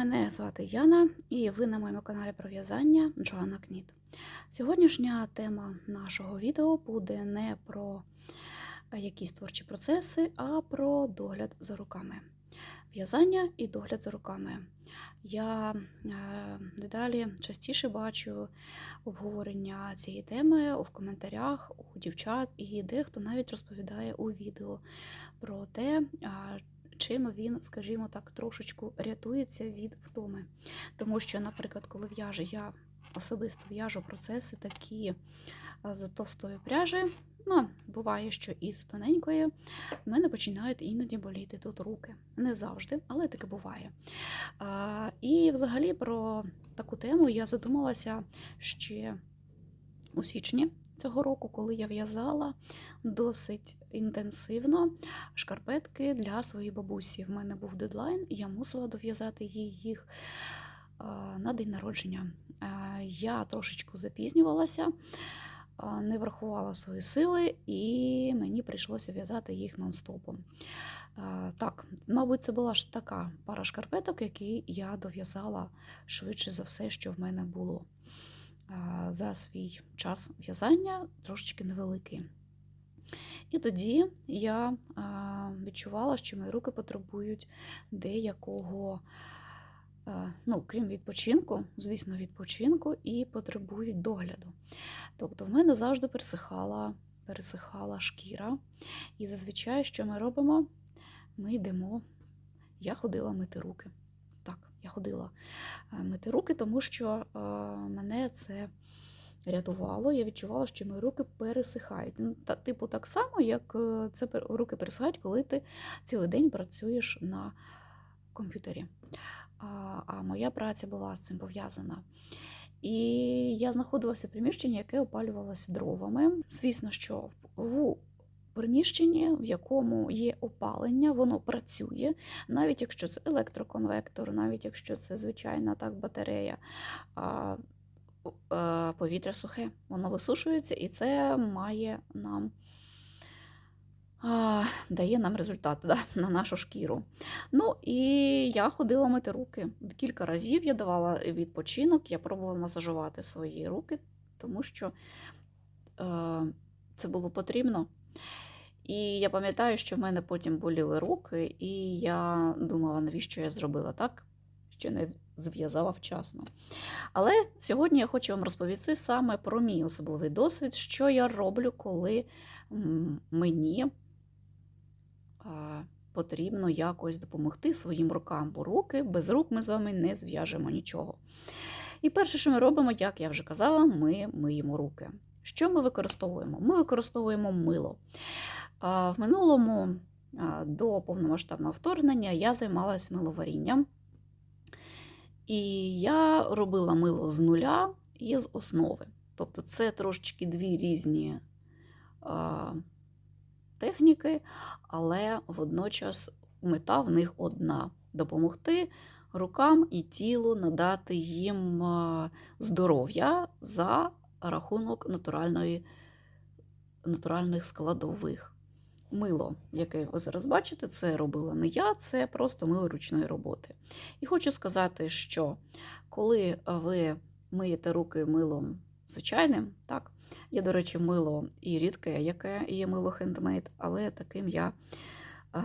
Мене звати Яна, і ви на моєму каналі про в'язання Джоанна Кніт. Сьогоднішня тема нашого відео буде не про якісь творчі процеси, а про догляд за руками. В'язання і догляд за руками. Я е, дедалі частіше бачу обговорення цієї теми в коментарях у дівчат, і дехто навіть розповідає у відео про те, чим він, скажімо так, трошечку рятується від втоми. Тому що, наприклад, коли в'яже, я особисто в'яжу процеси такі з товстої пряжі. Ну, буває, що із тоненької в мене починають іноді боліти тут руки. Не завжди, але таке буває. А, і взагалі про таку тему я задумалася ще у січні цього року, коли я в'язала досить інтенсивно шкарпетки для своєї бабусі. В мене був дедлайн, і я мусила дов'язати їй їх на день народження. Я трошечку запізнювалася, не врахувала свої сили, і мені прийшлося в'язати їх нон-стопом. Так, мабуть, це була ж така пара шкарпеток, які я дов'язала швидше за все, що в мене було за свій час в'язання, трошечки невеликий. І тоді я відчувала, що мої руки потребують деякого, ну, крім відпочинку, звісно, відпочинку, і потребують догляду. Тобто, в мене завжди пересихала, пересихала шкіра. І зазвичай, що ми робимо? Ми йдемо. Я ходила мити руки. Так, я ходила мити руки, тому що мене це рятувало. Я відчувала, що мої руки пересихають. Ну, та, типу, так само, як е, це руки пересихають, коли ти цілий день працюєш на комп'ютері. А, а моя праця була з цим пов'язана. І я знаходилася в приміщенні, яке опалювалося дровами. Звісно, що в, приміщенні, в якому є опалення, воно працює, навіть якщо це електроконвектор, навіть якщо це звичайна так батарея. Е, повітря сухе, воно висушується, і це має нам. Дає нам результат да, на нашу шкіру. Ну і я ходила мити руки. Кілька разів я давала відпочинок, я пробувала масажувати свої руки, тому що е, це було потрібно. І я пам'ятаю, що в мене потім боліли руки, і я думала, навіщо я зробила так, що не зв'язала вчасно. Але сьогодні я хочу вам розповісти саме про мій особливий досвід, що я роблю, коли мені потрібно якось допомогти своїм рукам, бо руки без рук ми з вами не зв'яжемо нічого. І перше, що ми робимо, як я вже казала, ми миємо руки. Що ми використовуємо? Ми використовуємо мило. В минулому до повномасштабного вторгнення я займалась миловарінням. І я робила мило з нуля і з основи. Тобто це трошечки дві різні а, техніки, але водночас мета в них одна допомогти рукам і тілу надати їм здоров'я за рахунок натуральної, натуральних складових. Мило, яке ви зараз бачите, це робила не я, це просто мило ручної роботи. І хочу сказати, що коли ви миєте руки милом звичайним, так, є, до речі, мило і рідке, яке є мило хендмейд, але таким я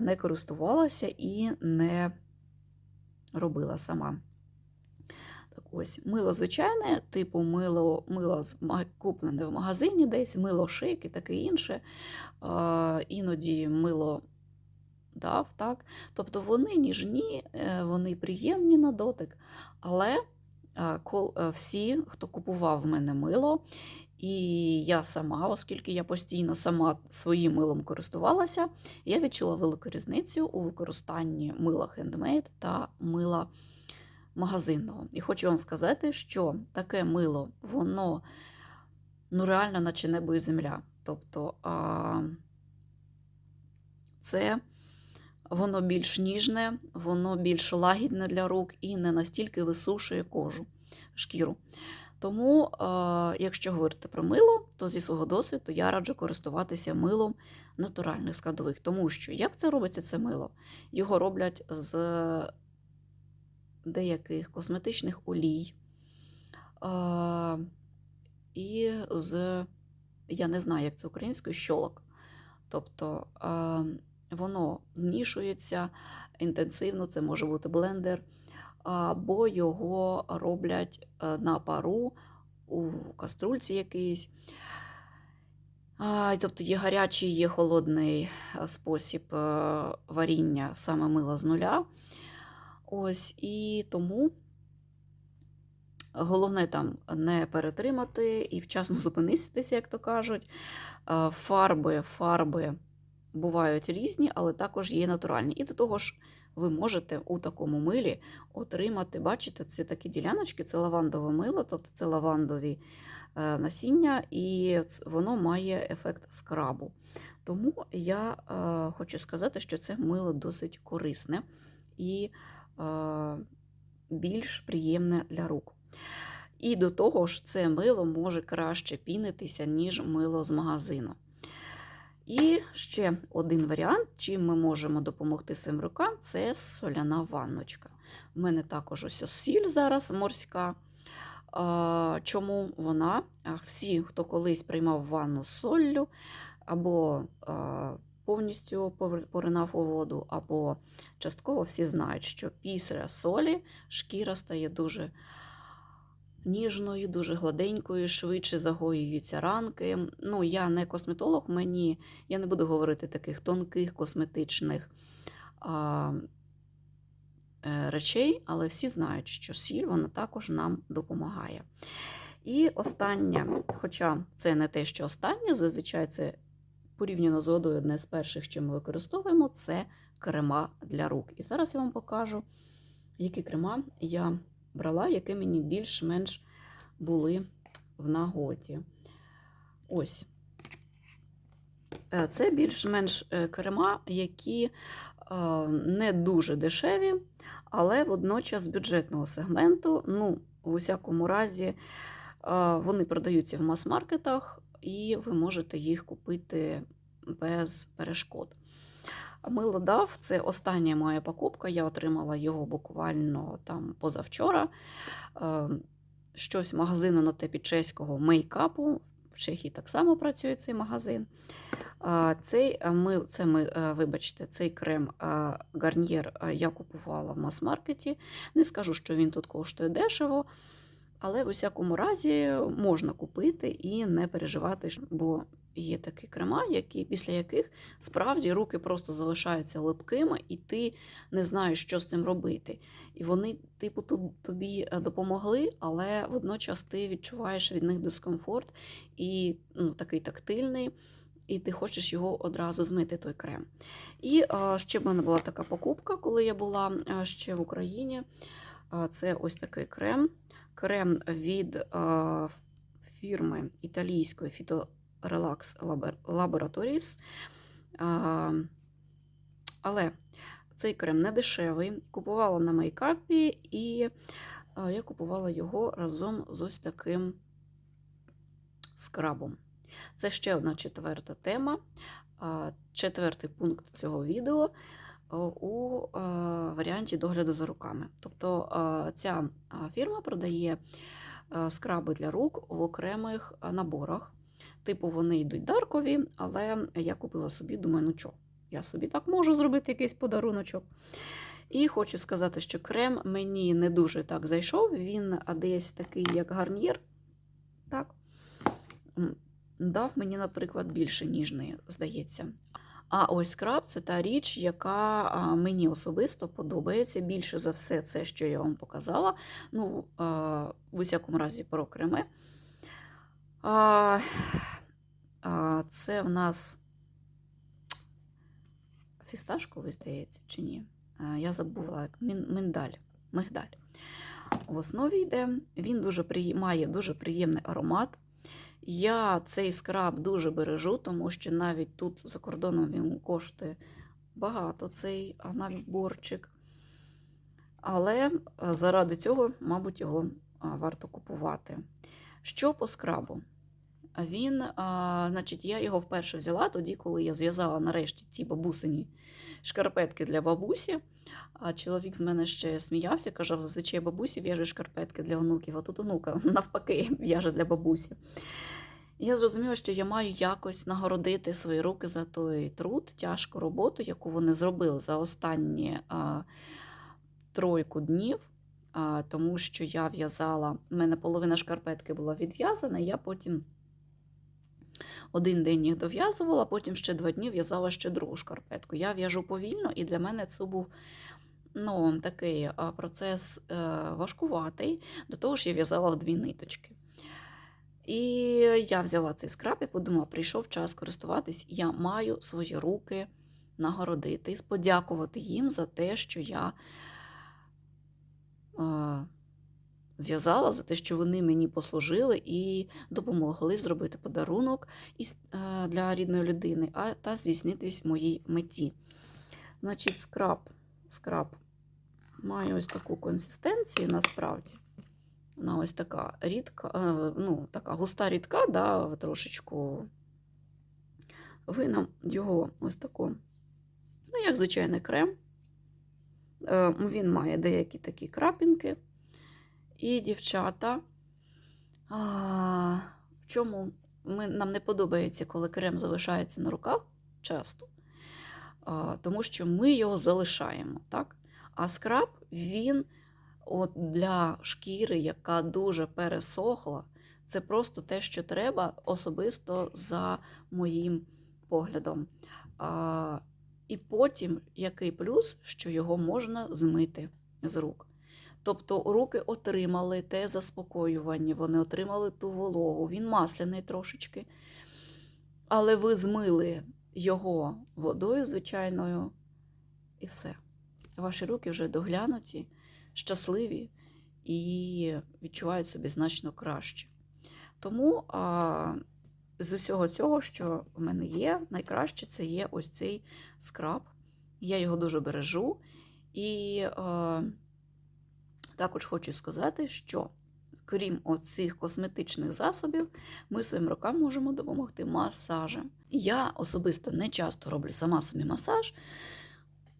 не користувалася і не робила сама. Так ось, мило звичайне, типу мило, мило куплене в магазині десь, мило шик і таке інше. Іноді мило дав, так? Тобто вони ніжні, е, вони приємні на дотик. Але е, всі, хто купував в мене мило, і я сама, оскільки я постійно сама своїм милом користувалася, я відчула велику різницю у використанні мила хендмейд та мила магазинного. І хочу вам сказати, що таке мило, воно ну, реально, наче небо і земля. Тобто а, це воно більш ніжне, воно більш лагідне для рук і не настільки висушує кожу, шкіру. Тому, якщо говорити про мило, то зі свого досвіду я раджу користуватися милом натуральних складових. Тому що як це робиться це мило? Його роблять з деяких косметичних олій і з, я не знаю, як це українською, щолок. Тобто воно змішується інтенсивно, це може бути блендер, або його роблять е, на пару у каструльці якийсь. Тобто є гарячий, є холодний е, спосіб е, варіння саме мила з нуля. Ось, і тому головне там не перетримати і вчасно зупинитися, як то кажуть. Е, Фарби, фарби бувають різні, але також є натуральні. І до того ж, ви можете у такому милі отримати, бачите, це такі діляночки, це лавандове мило, тобто це лавандові е, насіння, і воно має ефект скрабу. Тому я е, хочу сказати, що це мило досить корисне і більш приємне для рук. І до того ж, це мило може краще пінитися, ніж мило з магазину. І ще один варіант, чим ми можемо допомогти своїм рукам, це соляна ванночка. У мене також ось ось сіль зараз морська. Чому вона? Всі, хто колись приймав ванну з соллю, або а, повністю поринав у воду, або частково всі знають, що після солі шкіра стає дуже ніжною, дуже гладенькою, швидше загоюються ранки. Ну, я не косметолог, мені я не буду говорити таких тонких косметичних а, е, речей, але всі знають, що сіль вона також нам допомагає. І останнє, хоча це не те, що останнє, зазвичай це порівняно з водою одне з перших, що ми використовуємо, це крема для рук. І зараз я вам покажу, які крема я брала, які мені більш-менш були в нагоді. Ось. Е, Це більш-менш е, крема, які е, не дуже дешеві, але водночас бюджетного сегменту. Ну, в усякому разі, вони продаються в мас-маркетах, і ви можете їх купити без перешкод. Мило дав це остання моя покупка. Я отримала його буквально там позавчора. Е, Щось магазину на типі чеського мейкапу. В Чехії так само працює цей магазин. Цей е, мил, це ми, е, вибачте, цей крем Гарнір я купувала в мас-маркеті. Не скажу, що він тут коштує дешево, але в усякому разі можна купити і не переживати, бо є такі крема, які, після яких справді руки просто залишаються липкими, і ти не знаєш, що з цим робити. І вони, типу, тобі е, допомогли, але водночас ти відчуваєш від них дискомфорт і ну, такий тактильний, і ти хочеш його одразу змити, той крем. І а, ще в мене була така покупка, коли я була ще в Україні. А, Це ось такий крем. Крем від а, фірми італійської Phytorelax Labor- Laboratories. А, Але цей крем не дешевий. Купувала на мейкапі, і а, я купувала його разом з ось таким скрабом. Це ще одна четверта тема, четвертий пункт цього відео у варіанті догляду за руками. Тобто ця фірма продає скраби для рук в окремих наборах. Типу, вони йдуть даркові, але я купила собі, думаю, ну що, я собі так можу зробити якийсь подаруночок. І хочу сказати, що крем мені не дуже так зайшов. Він десь такий, як гарнір. Так. Дав мені, наприклад, більше ніжний, здається. А ось скраб це та річ, яка мені особисто подобається. Більше за все, це, що я вам показала. Ну, в усякому разі, про креми. Це в нас фісташковий, здається, чи ні? Я забула, як миндаль, мигдаль. В основі йде, він дуже приє- має дуже приємний аромат. Я цей скраб дуже бережу, тому що навіть тут за кордоном він коштує багато цей наборчик. Але заради цього, мабуть, його варто купувати. Що по скрабу? Він, а, значить, я його вперше взяла тоді, коли я зв'язала нарешті ті бабусині шкарпетки для бабусі. А чоловік з мене ще сміявся, казав, зазвичай бабусі в'яже шкарпетки для онуків, а тут онука навпаки в'яже для бабусі. Я зрозуміла, що я маю якось нагородити свої руки за той труд, тяжку роботу, яку вони зробили за останні а, тройку днів, а, тому що я в'язала, в мене половина шкарпетки була відв'язана, і я потім один день їх дов'язувала, потім ще два дні в'язала ще другу шкарпетку. Я в'яжу повільно, і для мене це був ну, такий процес е, важкуватий. До того ж, я в'язала в дві ниточки. І я взяла цей скраб і подумала, прийшов час користуватись, я маю свої руки нагородити, подякувати їм за те, що я е, зв'язала, за те, що вони мені послужили і допомогли зробити подарунок е, для рідної людини, а та здійснитись моїй меті. Значить, скраб, скраб має ось таку консистенцію насправді. Вона ось така рідка, е, ну, така густа рідка, да, трошечку. Ви нам його ось таку, ну, як звичайний крем. Е, Він має деякі такі крапінки. І дівчата, а, в чому ми, нам не подобається, коли крем залишається на руках часто, а, тому що ми його залишаємо. так? А скраб, він от для шкіри, яка дуже пересохла, це просто те, що треба, особисто за моїм поглядом. А, і потім який плюс, що його можна змити з рук. Тобто руки отримали те заспокоювання, вони отримали ту вологу, він масляний трошечки. Але ви змили його водою звичайною, і все. Ваші руки вже доглянуті, щасливі і відчувають собі значно краще. Тому а, з усього цього, що в мене є, найкраще це є ось цей скраб. Я його дуже бережу. І а, також хочу сказати, що крім оцих косметичних засобів, ми своїм рукам можемо допомогти масажем. Я особисто не часто роблю сама собі масаж,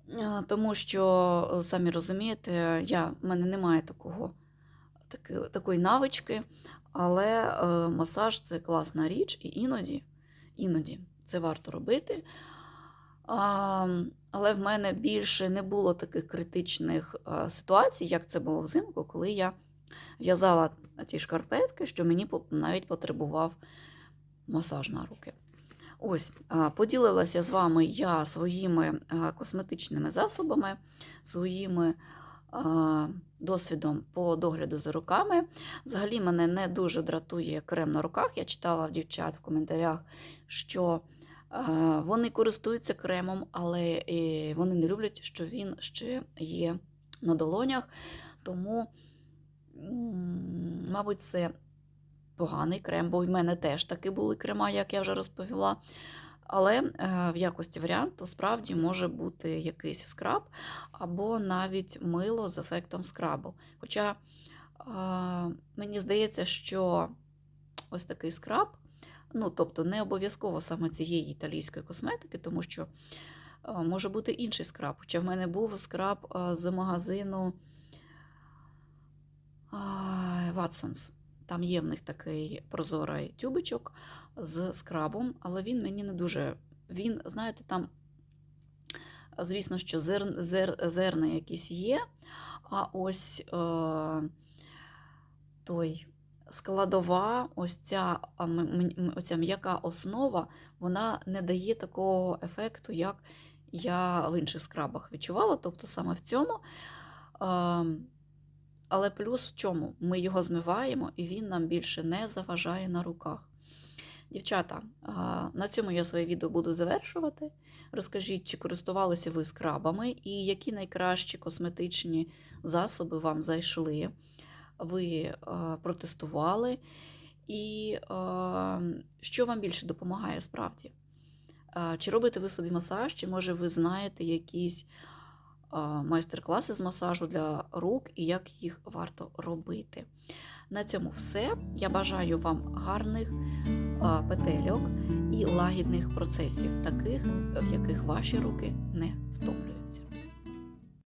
е, тому що, е, самі розумієте, я, в мене немає такого, таки, такої навички, але е, масаж це класна річ, і іноді, іноді це варто робити. Але в мене більше не було таких критичних а, ситуацій, як це було взимку, коли я в'язала ті шкарпетки, що мені навіть потребував масаж на руки. Ось, поділилася з вами я своїми а, косметичними засобами, своїми досвідом по догляду за руками. Взагалі мене не дуже дратує крем на руках. Я читала дівчат в коментарях, що Е, Вони користуються кремом, але е, вони не люблять, що він ще є на долонях. Тому, мабуть, це поганий крем, бо в мене теж таки були крема, як я вже розповіла. Але е, в якості варіанту справді може бути якийсь скраб або навіть мило з ефектом скрабу. Хоча е, мені здається, що ось такий скраб Ну, тобто не обов'язково саме цієї італійської косметики, тому що е, може бути інший скраб. Хоча в мене був скраб е, з магазину Watsons. Там є в них такий прозорий тюбичок з скрабом, але він мені не дуже. Він, знаєте, там, звісно, що зер, зер, зерна якісь є, а ось е, той складова, ось ця, оця м'яка основа, вона не дає такого ефекту, як я в інших скрабах відчувала, тобто саме в цьому. Але плюс в чому? Ми його змиваємо, і він нам більше не заважає на руках. Дівчата, на цьому я своє відео буду завершувати. Розкажіть, чи користувалися ви скрабами, і які найкращі косметичні засоби вам зайшли ви е, протестували, і е, що вам більше допомагає справді? Е, Чи робите ви собі масаж, чи може ви знаєте якісь майстер-класи з масажу для рук і як їх варто робити? На цьому все. Я бажаю вам гарних, петельок і лагідних процесів, таких, в яких ваші руки не втомлюють.